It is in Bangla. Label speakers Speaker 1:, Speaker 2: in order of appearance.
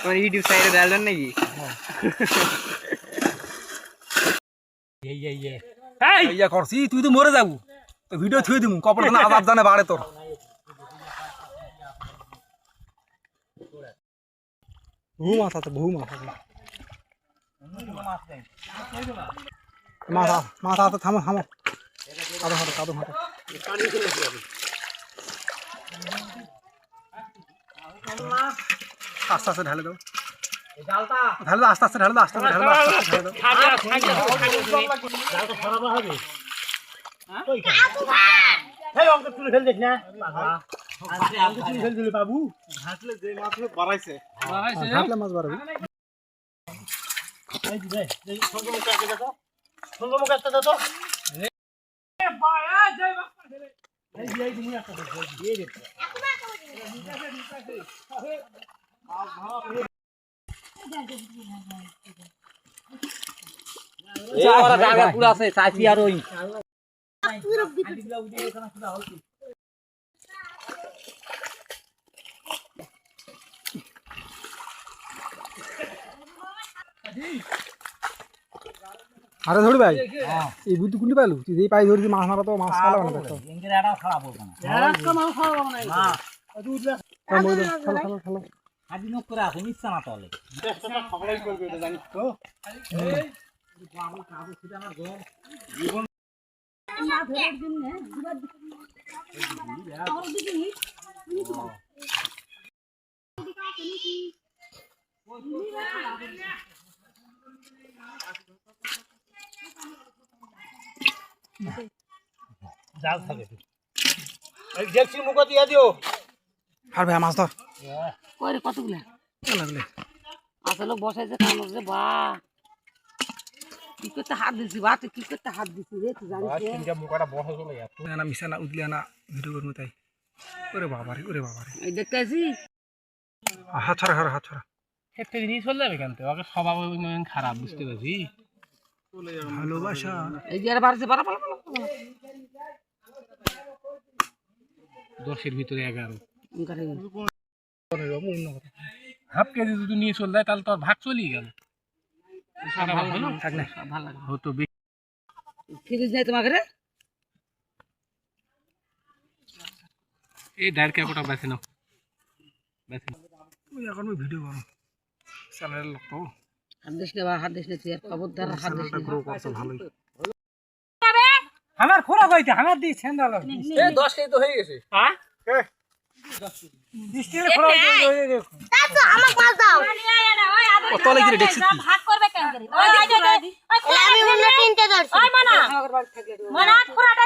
Speaker 1: তোমার ইউটিউব সাইটে ডালবেন নাকি?
Speaker 2: ইয়া করছি তুই তো মরে যাব। তো ভিডিও থুয়ে দিমু না আজাব জানে বাড়ে তোর। বহু মাছ আছে বহু মাছ আছে। মাছ আ- আছে থামো থামো। কাদো হাঁটো কাদো হাঁটো আস্তে আস্তে ঢালে দাও। ঢালে দাও আস্তে আস্তে ঢালে দাও আস্তে আস্তে ঢালে দাও আস্তে আস্তে ঢালে দাও।
Speaker 3: এই অঙ্ক তুলে ফেল দেখ না। অঙ্ক তুলে ফেল দিলে বাবু।
Speaker 2: মাছ বাড়াবি।
Speaker 3: এই দিবে এই সঙ্গে মুখে একটা দেখো সঙ্গে মুখে একটা দেখো এই এই তুমি একটা দেখো এই দেখো
Speaker 1: পুরো আছে চাইছি আর ওই।
Speaker 2: আরে ধরি ভাই? এই বুদ্ধি কুন্ডি পাইলু? তুই যেই পাই ধরছি মাছ মারা তো মাছ
Speaker 3: খাওয়া না। জাল থাকে এই গেলছি মুখ দিয়া দিও।
Speaker 2: আর ভাই মাছ ধর।
Speaker 4: কইরে কতগুলা?
Speaker 2: লাগলে
Speaker 4: আসলে বসাইছে কাম রে বা। কি করতে হাত দিছি বা তুই কি করতে হাত দিছি রে তুই জানিস রে?
Speaker 3: তিনটা মুখটা বসে চলে যাচ্ছে
Speaker 2: না মিশা না উদলে না ভিডিও করব তাই। ওরে বাবারে ওরে বাবারে
Speaker 4: এই দেখতে আছি
Speaker 2: হাত ছড়া হাত ছড়া।
Speaker 3: একটা জিনিস চলে যাবে কেন ওকে স্বভাব খারাপ বুঝতে পারছি?
Speaker 2: ভালোবাসা।
Speaker 4: এই যে আর বাড়ছে বাড়া বাড়া বাড়া।
Speaker 3: দশের ভিতরে এগারো। হাফ কেজি যদি নিয়ে চলে যায় তাহলে তো ভাগ চলেই গেল। ভালো
Speaker 2: থাক না
Speaker 4: ভালো লাগে
Speaker 3: হতো
Speaker 4: ফ্রিজ নেই তোমাকে রে?
Speaker 3: এই ডায়ের ক্যাপটা বেছে নাও। বেছে
Speaker 2: এখন ভিডিও করো। চ্যানেলের লোক তো
Speaker 4: হাত দিস না হাত দিস না তুই আর খবরদার হাত দিস না।
Speaker 2: গ্রো করছে ভালোই।
Speaker 3: আমার খোলা কইতে আমার দি সেন্ডাল
Speaker 1: এই দশ কেজি তো হয়ে গেছে।
Speaker 3: হ্যাঁ? স্টিল খোলা হয়ে দেখো দাও আমাক মাছ দাও।
Speaker 2: ও তলে গিরে দেখছি কি?
Speaker 5: ভাগ করবে কেন করে? ওই আমি অন্য তিনটে ধরছি। ওই মানা। মানা খোরাটা